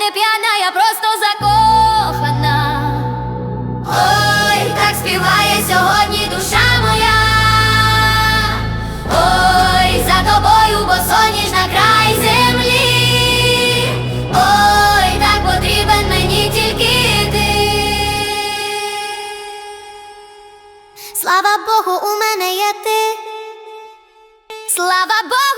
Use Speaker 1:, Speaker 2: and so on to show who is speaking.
Speaker 1: не п'яна, я просто закохана. Ой, так співає сьогодні душа моя. Ой, за тобою, бо соніж на край землі. Ой, так потрібен мені тільки ти. Слава Богу, у мене є ти. Слава Богу!